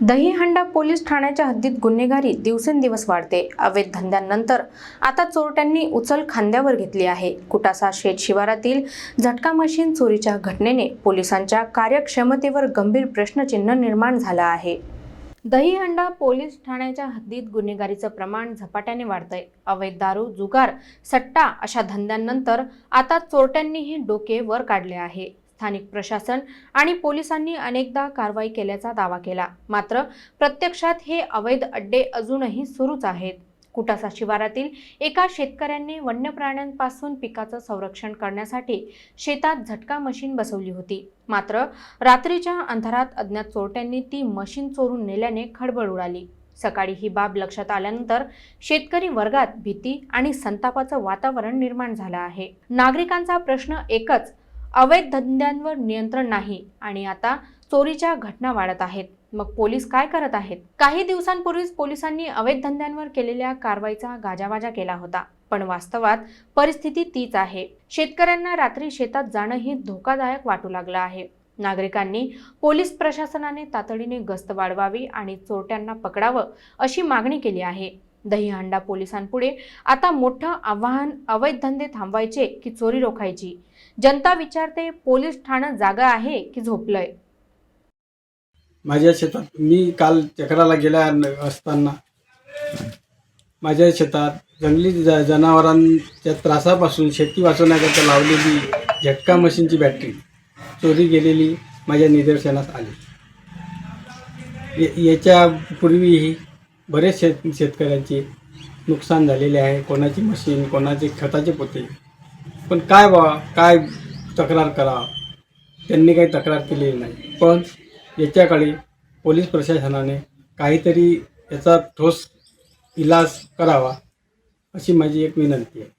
Dahihanda police ठाण्याच्या हद्दीत गुन्हेगारी दिवसेंदिवस वाढते. अवैध धंद्यांनंतर आता चोरट्यांनी उचल खांद्यावर घेतली आहे. कुटासा शेत शिवारातील झटका मशीन चोरीच्या घटनेने पोलिसांच्या कार्यक्षमतेवर गंभीर प्रश्नचिन्ह निर्माण झालं आहे. दहीहंडा पोलीस ठाण्याच्या हद्दीत गुन्हेगारीचं प्रमाण झपाट्याने वाढतंय. अवैध दारू जुगार सट्टा अशा धंद्यांनंतर आता चोरट्यांनीही डोके वर काढले आहे. स्थानिक प्रशासन आणि पोलिसांनी अनेकदा कारवाई केल्याचा दावा केला. मात्र प्रत्यक्षात हे अवैध अड्डे अजूनही सुरूच आहेत. कुटासा शिवारातील एका शेतकऱ्यांनी वन्य प्राण्यांपासून पिकाचं संरक्षण करण्यासाठी शेतात झटका मशीन बसवली होती. मात्र रात्रीच्या अंधारात अज्ञात चोरट्यांनी ती मशीन चोरून नेल्याने खळबळ उडाली. सकाळी ही बाब लक्षात आल्यानंतर शेतकरी वर्गात भीती आणि संतापाचं वातावरण निर्माण झालं आहे. नागरिकांचा प्रश्न एकच अवैध धंद्यांवर नियंत्रण नाही आणि आता चोरीच्या घटना वाढत आहेत. मग पोलीस काय करत आहेत? काही दिवसांपूर्वीच पोलिसांनी अवैध धंद्यांवर केलेल्या कारवाईचा गाजावाजा केला होता. पण वास्तवात परिस्थिती तीच आहे. शेतकऱ्यांना रात्री शेतात जाणंही धोकादायक वाटू लागलं आहे. नागरिकांनी पोलीस प्रशासनाने तातडीने गस्त वाढवावी आणि चोरट्यांना पकडावं अशी मागणी केली आहे. दहीहंडा पोलिसांपुढे. आता मोठं आव्हान अवैध धंदे थांबवायचे की चोरी रोखायची? जनता विचारते पोलीस ठाणं जागा आहे की झोपलंय? माझ्या शेतात मी काल चक्राला गेल्या असताना. माझ्या शेतात जंगली ज जनावरांच्या त्रासापासून शेती वाचवण्याकरता लावलेली झटका मशीनची बॅटरी चोरी गेलेली माझ्या निदर्शनास आली. याच्या पूर्वीही बरेच शेत शेतकऱ्यांचे नुकसान झालेले आहे. कोणाची मशीन कोणाचे खताचे पोते. पण काय बा काय तक्रार करा. त्यांनी काही तक्रार केलेली नाही. पण याच्याकडे पोलीस प्रशासनाने काहीतरी याचा ठोस इलाज करावा अशी माझी एक विनंती आहे.